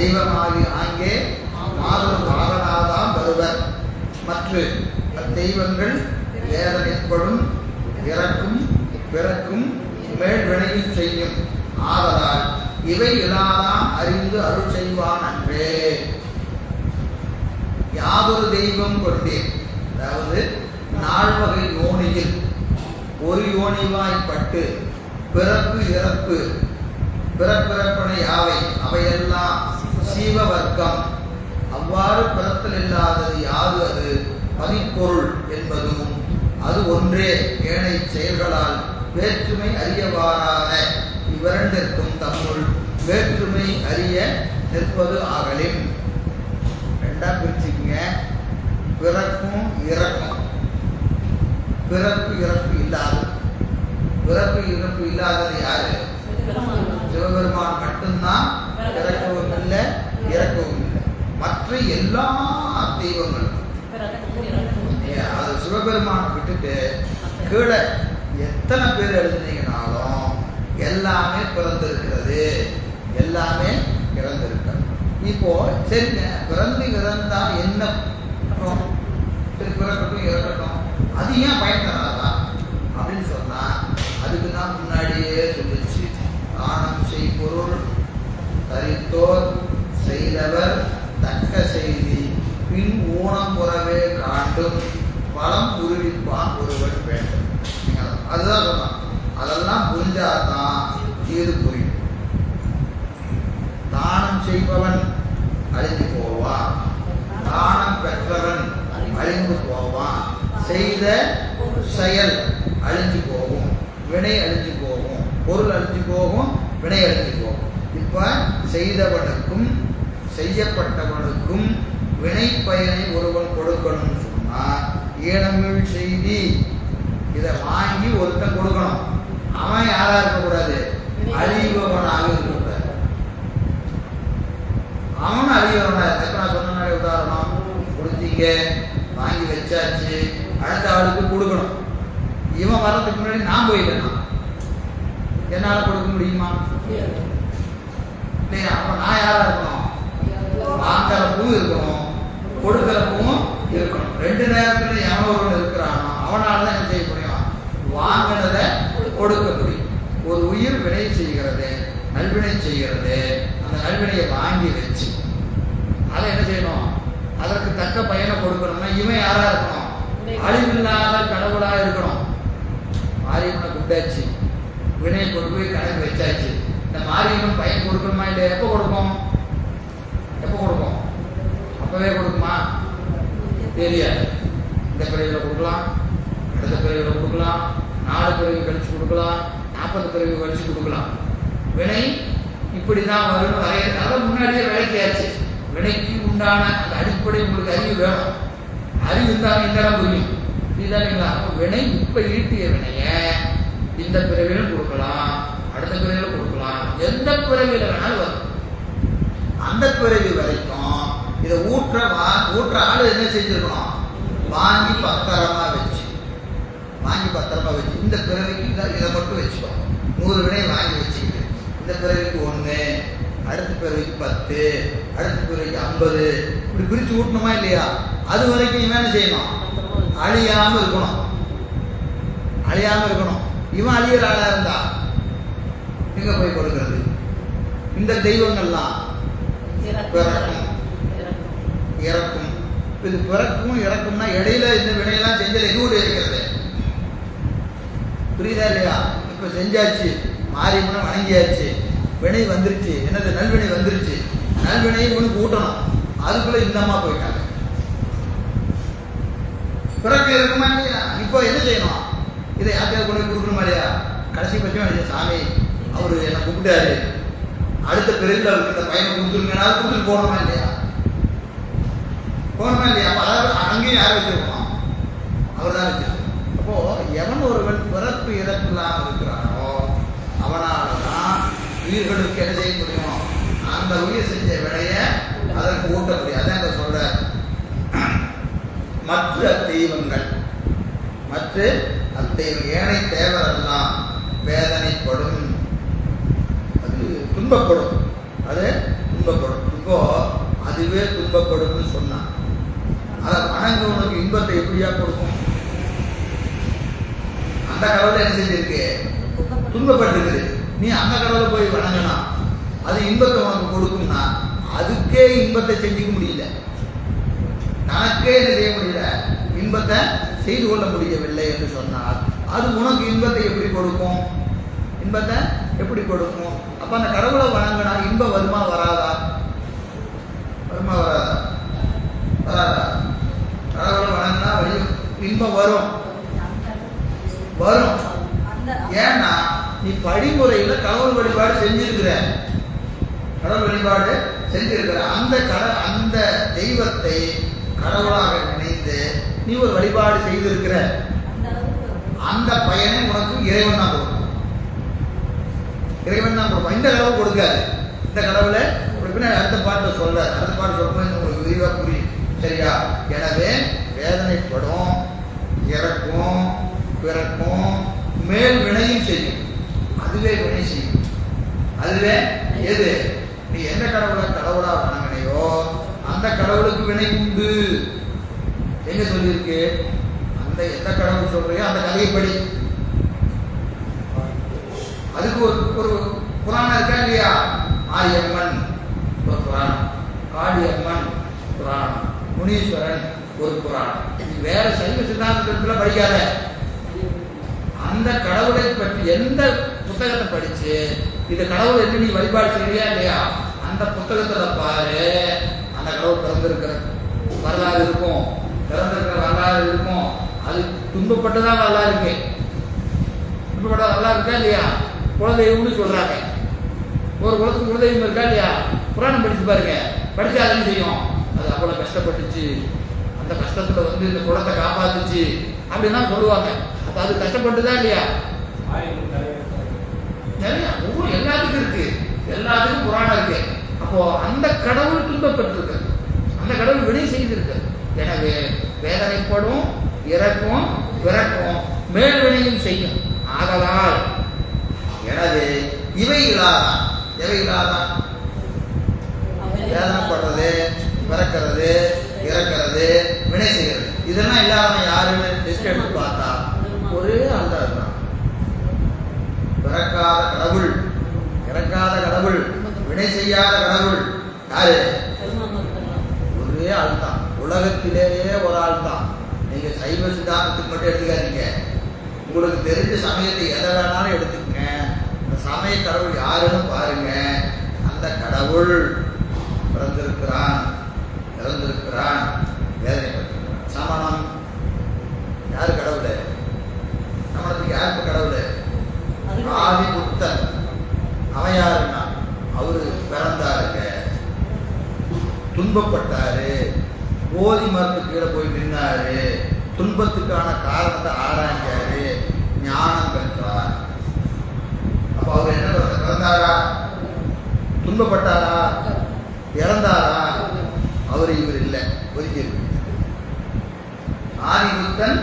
தெய்வமாகி ஆங்கே மாதம் பாகனாதான் வருவர். மற்ற அத்தெய்வங்கள் வேதனைப்படும் இறக்கும் பிறக்கும் மேல்வினையும் செய்யும். ஆதலால் இவை இலாதான் அறிந்து அருள் செய்வான் அன்றே. யாதொரு தெய்வம் கொண்டேன். அதாவது நால்வகை யோனியில் ஒரு யோனிவாய்ப்பட்டு பிறப்பு இறப்பு பிறப்பிறப்பன யாவை? அவையெல்லாம் சீவ வர்க்கம் அவ்வாறு பிறத்தல் இல்லாதது யாது அது? பதிப்பொருள் என்பதும் அது ஒன்றே. ஏனை செயல்களால் வேற்றுமை அறியவாறான இவ்விரண்டிற்கும் தம்முள் வேற்றுமை அறிய நிற்பது ஆகலின். ரெண்டா பிரிச்சுக்கங்க. பிறப்பும் இறக்கும் பிறப்பு இறப்பு இல்லாது. பிறப்பு இறப்பு இல்லாதது யாரு? சிவபெருமான். மட்டும்தான் பிறக்கவும் மற்ற எல்லா தெய்வங்களும். அது சிவபெருமானை விட்டுட்டு கீழே எத்தனை பேர் எழுந்தீங்கனாலும் எல்லாமே பிறந்திருக்கிறது. எல்லாமே இறந்திருக்கிறது. இப்போ சரிங்க பிறந்து இறந்தா என்ன? சரி பிறக்கட்டும் இறக்கட்டும். அது ஏன் பயன் தராதா? அப்படின்னு சொன்னா அதுக்கு தான் முன்னாடியே சொல்லிச்சு தானம் செய் பொருள் தரித்தோர் செய்தவர் தக்க செய்தி பின் ஊனம் புறவே காண்டும் பலம் உருவிப்பான் ஒருவன் வேண்டும். நீங்க அதுதான் சொன்னான் அதெல்லாம் புரிஞ்சாதான் இது புரியும். தானம் செய்பவன் அழிந்து போவான். தானம் பெற்றவன் அழிந்து போவான். செய்த செயல் அழிஞ்சு போகும். வினை அழிஞ்சு போகும். பொருள் அழிஞ்சு போகும். வினை அழிஞ்சு போகும். இப்ப செய்தவனுக்கும் செய்யப்பட்டவனுக்கும் வினை பயனை ஒரு ஏனமிழ் செய்தி. இதை வாங்கி ஒருத்தன் கொடுக்கணும். அவன் யாரா இருக்கக்கூடாது? அழிபவனாக இருக்கக்கூடாது. அவனும் அழியவனா இப்ப நான் சொன்ன உதாரணம் கொடுத்தீங்க வாங்கி வச்சாச்சு அடுத்த ஆளுக்கு கொடுக்கணும். இவன் வர்றதுக்கு முன்னாடி நான் போயிட்டேன்? என்னால கொடுக்க முடியுமா? இல்லையா? அப்ப நான் யாரா இருக்கணும்? வாங்குறப்பவும் இருக்கணும். கொடுக்கறப்பவும் இருக்கணும். ரெண்டு நேரத்துல எவன் ஒருவன் இருக்கிறானோ அவனால தான் என்ன செய்ய முடியும்? வாங்கினதை கொடுக்க முடியும். ஒரு உயிர் வினை செய்கிறது நல்வினை செய்கிறது அந்த நல்வினையை வாங்கி வச்சு அதை என்ன செய்யணும்? அதற்கு தக்க பயனை கொடுக்கணும்னா இவன் யாரா இருக்கணும்? அழிவில்லாத கடவுளா இருக்கணும். மாரியம்மனை கூப்பிட்டாச்சு வினையை கொண்டு போய் கணக்கு வச்சாச்சு. இந்த மாரியம்மன் பயன் கொடுக்கணுமா இல்லை எப்போ கொடுக்கும் எப்போ கொடுக்கும் அப்பவே கொடுக்குமா? தெரியாது. இந்த பிறவியில் கொடுக்கலாம் அடுத்த பிறவியில் கொடுக்கலாம் நாலு பிறவி கழிச்சு கொடுக்கலாம் நாற்பது பிறவி கழிச்சு கொடுக்கலாம். வினை இப்படி தான் வரும் வரைய முன்னாடியே விளக்கியாச்சு. வினைக்கு உண்டான அந்த அடிப்படை உங்களுக்கு அறிவு வேணும். அறிவு இருந்தாலும் இந்த புரியும். இதுதானுங்களா வினை இப்ப ஈட்டிய வினைய இந்த பிறவியிலும் கொடுக்கலாம் அடுத்த பிறவியிலும் கொடுக்கலாம். எந்த பிறவியில வேணாலும் வரும். அந்த பிறவி வரைக்கும் இதை ஊற்ற வா ஊற்ற ஆளு என்ன செஞ்சிருக்கணும்? வாங்கி பத்திரமா வச்சு. வாங்கி பத்திரமா வச்சு. இந்த பிறவிக்கு இதை மட்டும் வச்சுக்கோ. நூறு வினை வாங்கி வச்சுக்கிட்டு. இந்த பிறவிக்கு ஒன்று அடுத்த பிறவிக்கு பத்து அடுத்த பிறவிக்கு ஐம்பது. இப்படி பிரித்து ஊட்டணுமா இல்லையா? அது வரைக்கும் இவன் என்ன செய்யணும்? அழியாம இருக்கணும். அழியாம இருக்கணும். இவன் அழியிற ஆளா இருந்தா எங்க போய் கொடுக்கிறது? இந்த தெய்வங்கள்லாம் பிறக்கும். இறக்கும். இது பிறக்கும் இறக்கும்னா இடையில இந்த வினையெல்லாம் செஞ்சது எங்கூட இருக்கிறது? புரியுதா இல்லையா? இப்ப செஞ்சாச்சு மாரியம்மனை வணங்கியாச்சு வினை வந்துருச்சு என்னது நல்வினை வந்துருச்சு. நல்வினை உனக்கு ஊட்டணும். அதுக்குள்ள இந்த அம்மா போயிட்டாங்க. பிறக்க இருக்குமா இல்லையா? இப்போ என்ன செய்யணும்? இதை யார்கிட்ட கொண்டு போய் கொடுக்கணுமா இல்லையா? கடைசி பட்சம் சாமி அவரு என்னை கூப்பிட்டாரு. அடுத்த பிறகு அவருக்கு இந்த பையனை கொடுத்துருங்கன்னா கொடுத்துட்டு போகணுமா இல்லையா? போகணுமா இல்லையா? அப்போ அதாவது அங்கேயும் யார் வச்சிருக்கணும் அவர் தான் வச்சிருக்கணும் அப்போது எவன் ஒருவன் பிறப்பு இறப்பு இருக்கிறானோ அவனால் தான் உயிர்களுக்கு என்ன செய்ய முடியும் அந்த உயிர் செஞ்ச விலையை அதற்கு ஊட்ட முடியும். அதான் இந்த மற்ற தெய்வங்கள். மற்ற அத்தெய்வம் ஏனை தேவரெல்லாம் வேதனைப்படும். அது துன்பப்படும். அது துன்பப்படும். இப்போ அதுவே துன்பப்படும்னு சொன்னான் அதை வணங்க உனக்கு இன்பத்தை எப்படியா கொடுக்கும்? அந்த கடவுளை என்ன செஞ்சிருக்கு? துன்பப்பட்டிருக்குது. நீ அந்த கடவுளை போய் வணங்கினா அது இன்பத்தை உனக்கு கொடுக்கும்னா அதுக்கே இன்பத்தை செஞ்சுக்க முடியல. தனக்கே என்ன செய்ய முடியல? இன்பத்தை செய்து கொள்ள முடியவில்லை என்று சொன்னால் அது உனக்கு இன்பத்தை எப்படி கொடுக்கும்? இன்பத்தை எப்படி கொடுக்கும்? அப்ப அந்த கடவுளை வணங்கினா இன்பம் வருமா வராதா? வருமா வராதா? வராதா? கடவுளை வணங்கினா வழி இன்பம் வரும். வரும். ஏன்னா நீ படிமுறையில கடவுள் வழிபாடு செஞ்சிருக்கிற. கடவுள் வழிபாடு செஞ்சிருக்கிற அந்த கட அந்த தெய்வத்தை கடவுளாக நினைத்து நீ ஒரு வழிபாடு செய்திருக்கிற. அந்த பயனை உனக்கு இறைவன் தான் கொடுக்கும் இறைவன் தான் கொடுப்பான். இந்த கடவுள் கொடுக்காது. இந்த கடவுளை அடுத்த பாட்டை சொல்ல அடுத்த பாட்டு சொல்லும்போது உங்களுக்கு விரிவாக புரியும். சரியா? எனவே வேதனைப்படும் இறக்கும் பிறக்கும் மேல் வினையும் செய்யும். அதுவே வினை செய்யும். அதுவே எது? நீ எந்த கடவுளை கடவுளா வணங்கினையோ அந்த கடவுளுக்கு வினை உண்டு. எங்க சொல்லியிருக்கு? அந்த எந்த கடவுள் சொல்றியோ அந்த கதையைப்படி. அதுக்கு ஒரு ஒரு புராணம் இருக்கா இல்லையா? ஆரியம்மன். ஒரு புராணம். காளியம்மன் புராணம். முனீஸ்வரன் ஒரு புராணம். வேற சைவ சித்தாந்தத்தில் படிக்காத. அந்த கடவுளை பற்றி எந்த புத்தகத்தை படிச்சு இந்த கடவுள் எப்படி நீ வழிபாடு செய்யறியா இல்லையா? அந்த புத்தகத்துல பாரு. அந்த கடவுள் பிறந்திருக்கிற வரலாறு இருக்கும். பிறந்திருக்கிற வரலாறு இருக்கும். அது துன்பப்பட்டுதான் வரலாறு இருக்கு. துன்பப்பட்ட வரலாறு இருக்கா இல்லையா? குலதெய்வம்னு சொல்றாங்க. ஒரு குலத்துக்கு குலதெய்வம் இருக்கா இல்லையா? புராணம் படிச்சு பாருங்க. படிச்சா அதையும் செய்யும்? அது அவ்வளோ கஷ்டப்பட்டுச்சு. அந்த கஷ்டத்துல வந்து இந்த குளத்தை காப்பாத்துச்சு. அப்படின்னா சொல்லுவாங்க. அப்ப அது கஷ்டப்பட்டுதான் இல்லையா? நிறையா ஒவ்வொரு எல்லாத்துக்கும் இருக்கு. எல்லாத்துக்கும் புராணம் இருக்கு. அப்போ அந்த கடவுள் துன்பப்பட்டிருக்கு. அந்த கடவுள் வினை செய்திருக்கு. எனவே வேதனைப்படும் இறக்கும் பிறக்கும் மேல்வினையும் செய்யும். ஆதலால் எனவே இவை இல்லாதான் பிறக்கிறது இறக்கிறது வினை செய்கிறது. இதெல்லாம் இல்லாதவன் யாருன்னு லிஸ்ட் எடுத்து பார்த்தா ஒரே அந்த தான் பிறக்காத கடவுள் இறக்காத கடவுள் வினை செய்யாத கடவுள் யாரு? ஒரே ஆள் தான் உலகத்திலேயே ஒரு ஆள் தான் நீங்க சைவ சித்தாந்தத்துக்கு மட்டும் எடுத்துக்காதீங்க. உங்களுக்கு தெரிஞ்ச சமயத்தை எதை வேணாலும் எடுத்துக்கங்க. இந்த சமய கடவுள் யாருன்னு பாருங்க. அந்த கடவுள் பிறந்திருக்கிறான். இறந்திருக்கிறான் வேதனைப்பட்டிருக்கிறான் சமணம் யார் கடவுள்? சமணத்துக்கு யாருக்கு கடவுள்? ஆதி புத்தன் அவன் யாருன்னா? அவரு பிறந்தாருங்க. துன்பப்பட்டாரு. போதி மரத்து கீழே போய் நின்னாரு. துன்பத்துக்கான காரணத்தை ஆராய்ஞ்சாரு. ஞானம் பெற்றார். அப்ப அவர் என்ன பிறந்த- பிறந்தாரா துன்பப்பட்டாரா? இறந்தாரா? அவர் இவர் இல்லை ஒதுக்கியிருக்கு ஆதிபுத்தன்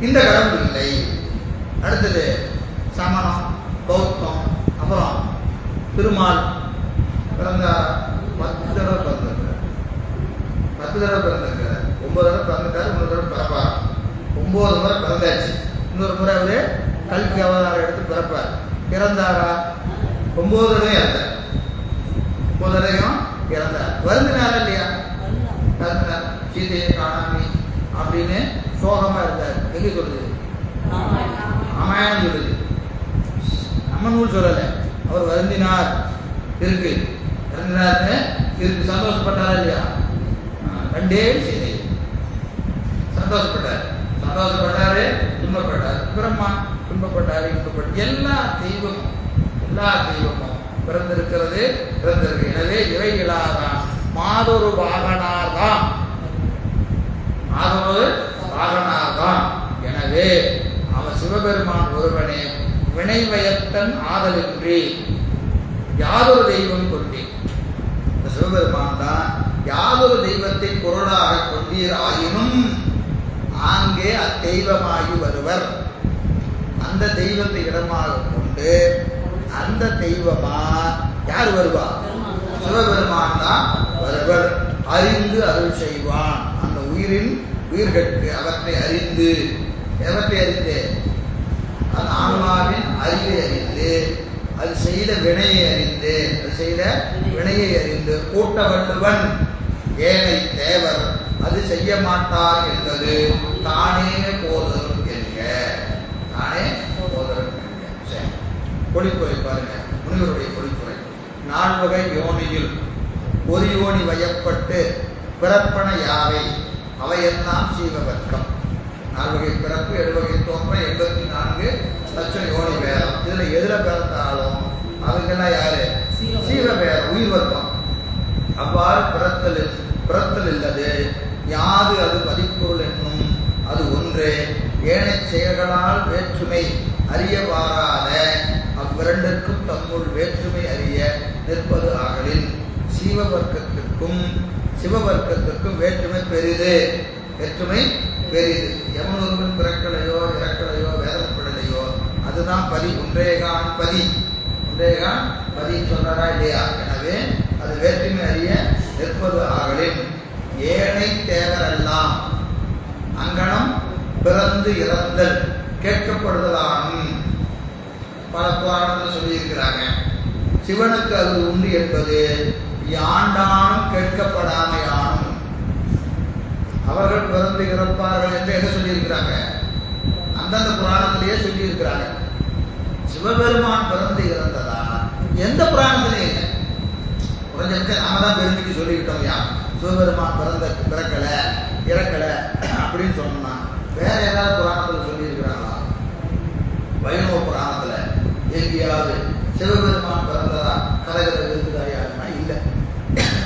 இந்த கடவுள் இல்லை. அடுத்தது சமணம் பௌத்தம் அப்புறம் திருமால். பிறந்தார் பத்து தடவை பிறந்திருக்கிறார். பத்து தடவை பிறந்திருக்கிறார். ஒன்பது தடவை பிறந்துட்டார் இன்னொரு தடவை பிறப்பார். ஒன்பது முறை பிறந்தாச்சு. இன்னொரு முறை அவரு கல்வி அவதாரம் எடுத்து பிறப்பார். பிறந்தாரா? ஒன்பது தடவை இறந்தார். ஒன்பது தடவையும் இறந்தார் வருந்தினாரா இல்லையா? வருந்தினார் சீதையை காணாமி அப்படின்னு சோகமா இருந்தார். எங்க சொல்லுது ராமாயணம். சொல்லுது நம்ம நூல் சொல்லலை. அவர் வருந்தினார். இருக்கு. வருந்தினார்னு இருக்கு. சந்தோஷப்பட்டாரா இல்லையா? ரெண்டே செய்தி. சந்தோஷப்பட்டார். சந்தோஷப்பட்டாரு துன்பப்பட்டார். பிரம்மா துன்பப்பட்டாரு இன்பப்பட்டார். எல்லா தெய்வமும் எல்லா தெய்வமும் பிறந்திருக்கிறது பிறந்திருக்கு. எனவே இவைகளாதான் மாதொரு வாகனார் தான் மாதொரு வாகனார் தான் எனவே அவன் சிவபெருமான் ஒருவனே வினைவயத்தன் ஆதலின்றி யாதொரு தெய்வம் கொண்டேன் இந்த சிவபெருமான் தான் யாதொரு தெய்வத்தை பொருளாக கொண்டீர் ஆயினும் ஆங்கே அத்தெய்வமாகி வருவர். அந்த தெய்வத்தை இடமாக கொண்டு அந்த தெய்வமா? யார் வருவா? சிவபெருமான் தான் வருவர். அறிந்து அருள் செய்வான். அந்த உயிரின் உயிர்களுக்கு அவற்றை அறிந்து. எவற்றை அறிந்து? அந்த ஆன்மாவின் அறிவை அறிந்து அது செய்த வினையை அறிந்து அது செய்த வினையை அறிந்து கூட்ட வள்ளுவன் ஏனை தேவர் அது செய்ய மாட்டார் என்பது தானே போதும் என்க தானே போதரும் என்க சரி பொழிப்புரை பாருங்க. முனிவருடைய பொழிப்புரை. நால்வகை யோனியில் ஒரு யோனி வயப்பட்டு பிறப்பன யாவை? அவையெல்லாம் சீவவர்க்கம் நால்வகை பிறப்பு எழுவகை தோற்றம் எண்பத்தி நான்கு லட்சம் யோனி பேரம். இதுல எதுல பிறந்தாலும் அவங்கெல்லாம் யாரு? சீவ- பேரம் உயிர் வர்க்கம். அவ்வாறு பிறத்தல் பிறத்தல் இல்லது. யாது அது பதிப்பொருள் என்னும் அது ஒன்றே. ஏனைச் செயல்களால் வேற்றுமை அறியவாரா தம்முள் வேற்றுமை அறிய நிற்பது ஆகலின் சீவவர்க்கத்திற்கும் சிவவர்க்கத்திற்கும் வேற்றுமை பெரிது. வேற்றுமை பெரிது. எவன் பிறக்கலையோ இறக்கலையோ வேதப்படலையோ அதுதான் பதி. ஒன்றேகான் பதி. ஒன்றேகான் பதி சொல்றாரா இல்லையா? எனவே அது வேற்றுமை அறிய நிற்பது ஆகலின் ஏனை தேவரெல்லாம் அங்கனம் பிறந்து இறந்தல் கேட்கப்படுதலானும் பல புராணத்தில் சொல்லியிருக்கிறாங்க. சிவனுக்கு அது உண்டு என்பது யாண்டானும் கேட்கப்படாமையானும். அவர்கள் பிறந்து இறப்பார்கள் என்று என்ன சொல்லியிருக்கிறாங்க? அந்தந்த புராணத்திலேயே சொல்லியிருக்கிறாங்க. சிவபெருமான் பிறந்து இறந்ததா எந்த புராணத்திலேயே இல்லை. குறைஞ்சபட்சம் நாம தான் பெருமைக்கு சொல்லிக்கிட்டோம் யா சிவபெருமான் பிறந்த பிறக்கல இறக்கல அப்படின்னு சொன்னா வேற ஏதாவது புராணத்தில் சொல்லியிருக்கிறாங்களா? வைணவ புராணம் எங்கேயாவது சிவபெருமான் பிறந்ததா? கதைகளை இருக்குதாயாருன்னா இல்லை.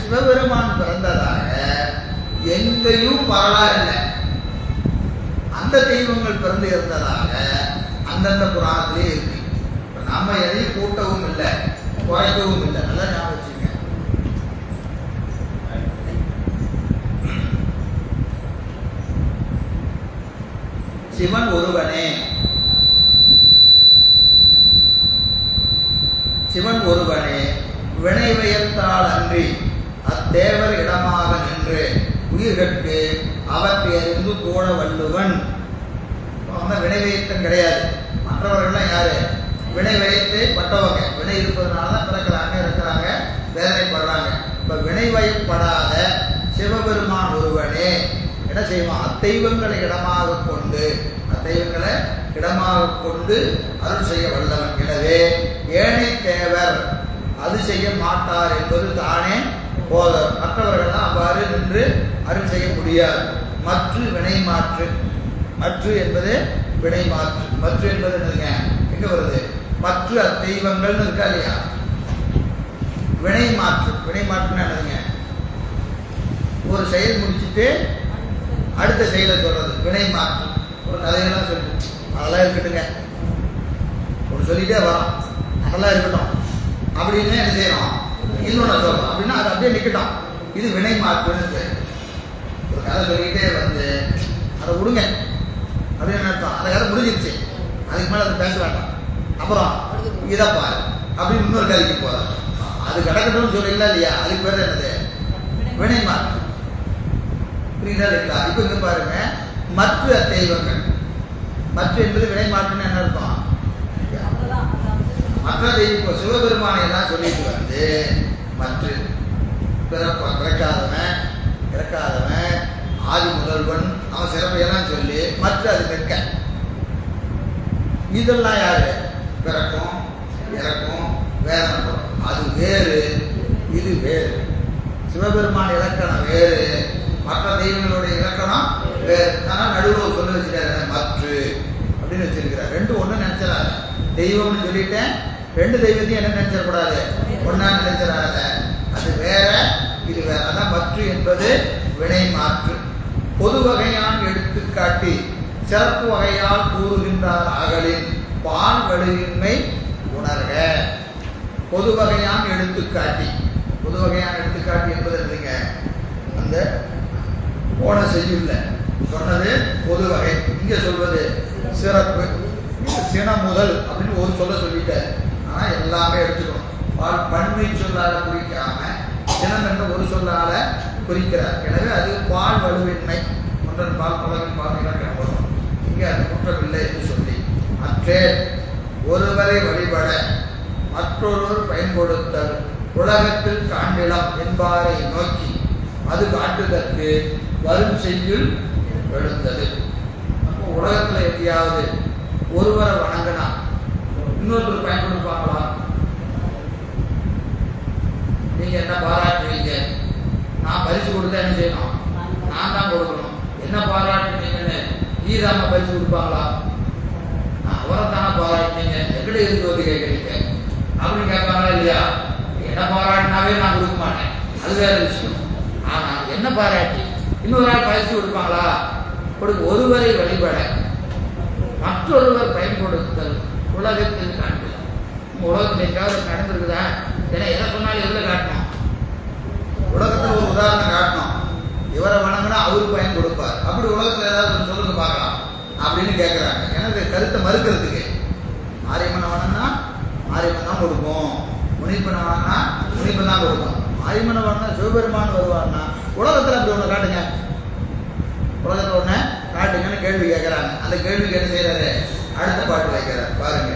சிவபெருமான் பிறந்ததாக எங்கேயும் வரலாறு இல்லை. அந்த தெய்வங்கள் பிறந்து இருந்ததாக அந்தந்த புராணத்திலே இருக்கு. இப்போ நம்ம எதையும் கூட்டவும் இல்லை குறைக்கவும் இல்லை. நல்லா ஞாபகம் வச்சுங்க சிவன் ஒருவனே. சிவன் ஒருவனே வினைவயத்தால் அன்றி அத்தேவர் இடமாக நின்று உயிர்கட்டு அவற்றை அறிந்து தோழ வள்ளுவன். இப்ப வந்து வினை வயத்தம் கிடையாது. மற்றவர்கள்லாம் யாரு? வினை வயத்து பட்டவங்க. வினை இருப்பதனால தான் பிறக்கிறாங்க இருக்கிறாங்க வேதனைப்படுறாங்க. இப்போ வினை வயப்படாத சிவபெருமான் ஒருவனே என்ன செய்வான்? அத்தெய்வங்களை இடமாக கொண்டு அத்தெய்வங்களை இடமாக கொண்டு அருள் செய்ய வல்லவன். எனவே ஏனை தேவர் அது செய்ய மாட்டார் என்பது தானே போதர் மற்றவர்கள்லாம் அவ்வாறு நின்று அருள் செய்ய முடியாது. மற்ற வினை மாற்று. மற்ற என்பது வினை மாற்று. மற்ற என்பது என்னதுங்க? எங்க வருது? மற்ற தெய்வங்கள்னு இருக்கா இல்லையா? வினை மாற்று. வினை மாற்றுன்னு என்னதுங்க? ஒரு செயல் முடிச்சுட்டு அடுத்த செயலை சொல்றது. வினை மாற்று. ஒரு கதையெல்லாம் சொல்லு. அதெல்லாம் இருக்கட்டுங்க. ஒரு சொல்லிட்டே வரோம் அதெல்லாம் இருக்கட்டும். அப்படின்னு என்ன செய்யலாம்? இன்னொன்று சொல்கிறோம் அப்படின்னா அது அப்படியே நிற்கட்டும் இது வினை மாற்றுன்னு ஒரு கதை சொல்லிக்கிட்டே வந்து அதை விடுங்க. அப்படின்னு என்ன அர்த்தம்? அந்த கதை முடிஞ்சிருச்சு. அதுக்கு மேலே அதை பேச வேண்டாம். அப்புறம் இதை பாரு. அப்படின்னு இன்னொரு கதைக்கு போகிறேன் அது கிடக்கட்டும்னு சொல்லல இல்லையா? அதுக்கு பேர் என்னது? வினை மாற்று புரியுதா இல்லைங்களா? இப்போ இங்கே பாருங்க மற்ற தெய்வங்கள். மற்ற என்பது வினை மாற்றுன்னு அதாவது இப்போ தெய்வம் சிவபெருமானை எல்லாம் சொல்லிட்டு வந்து மற்ற பிறப்ப பிறக்காதவன் பிறக்காதவன் ஆதி முதல்வன் அவன் சிறப்பையெல்லாம் சொல்லி மற்ற அது நிற்க இதெல்லாம் யாரு? பிறக்கும் இறக்கும் வேதம் அது வேறு இது வேறு. சிவபெருமான இலக்கணம் வேறு மற்ற தெய்வங்களுடைய இலக்கணம் வேறு. ஆனால் நடுவில் சொல்ல வச்சுட்டாரு மற்று அப்படின்னு வச்சிருக்கிறார். ரெண்டு ஒன்று நினைச்சிடாத. தெய்வம்னு சொல்லிட்டேன் ரெண்டு தெய்வத்தையும் என்ன நினைச்சிடக்கூடாது? ஒன்றா நினைச்சிடாத. அது வேற இது வேற. அதான் மற்று என்பது வினை மாற்று. பொது வகையான் எடுத்துக்காட்டி சிறப்பு வகையால் கூறுகின்றார் அகலின் பால் வலுவின்மை உணர்க. பொது வகையான் எடுத்துக்காட்டி. பொது வகையான எடுத்துக்காட்டி என்பது இல்லைங்க அந்த போன செய்யுள்ள. சொன்னது பொது வகை. இங்க சொல்வது சிறப்பு. சின முதல் அப்படின்னு ஒரு சொல்ல சொல்லிட்டேன் ஆனா எல்லாமே எடுத்துக்கணும். பால் பன்மை சொல்லால் குறிக்காம தினம் என்ற ஒரு சொல்லால குறிக்கிறார். எனவே அது பால் வலுவின்மை. ஒன்றன் பால் பலவின் பால் இலக்கணம் இங்கே அது குற்றமில்லை என்று சொல்லி. அற்றே ஒருவரை வழிபட மற்றொருவர் பயன்படுத்தல் உலகத்தில் காண்டிலம் என்பாரை நோக்கி அது காட்டுதற்கு வரும் செய்யுள் எழுந்தது. அப்போ உலகத்தில் எங்கேயாவது ஒருவரை வணங்கினா இன்னொருத்தர் பயன்படுத்துவாங்களா நீங்க என்ன பாராட்டுவீங்க நான் பரிசு கொடுத்தா என்ன செய்யணும்? நான் தான் கொடுக்கணும். என்ன பாராட்டுனீங்கன்னு ஈராம பரிசு கொடுப்பாங்களா? நான் அவரை தானே பாராட்டினீங்க. எப்படி இருந்து வந்து கேட்குறீங்க அப்படின்னு கேட்பாங்களா இல்லையா? என்ன பாராட்டினாவே நான் கொடுக்க மாட்டேன். அது வேற விஷயம். ஆனா என்ன பாராட்டி? இன்னொரு ஆள் பரிசு கொடுப்பாங்களா? கொடுக்க ஒருவரை வழிபட மற்றொருவர் பயன்படுத்தல் உலகத்தில் காண்பில் உலகத்தில் எங்காவது நடந்திருக்குதா? ஏன்னா எதை சொன்னாலும் எதில் காட்டணும்? உலகத்தில் ஒரு உதாரணம் காட்டணும். இவரை வணங்கினா அவருக்கு பயன் கொடுப்பார். அப்படி உலகத்தில் ஏதாவது சொல்லுங்க பார்க்கலாம். அப்படின்னு கேட்குறாங்க எனக்கு கருத்தை மறுக்கிறதுக்கு. மாரியம்மனை வணங்கினா மாரியம்மன் தான் கொடுக்கும் முனிப்பனை வணங்கினா முனிப்பன் தான் கொடுக்கும் மாரியம்மனை வணங்கினா சிவபெருமான் வருவார்னா உலகத்தில் அப்படி ஒன்று காட்டுங்க. உலகத்தில் ஒன்று காட்டுங்கன்னு கேள்வி கேட்குறாங்க அந்த கேள்விக்கு என்ன செய்கிறாரு அடுத்த பாட்டு வைக்கிறார் பாருங்க.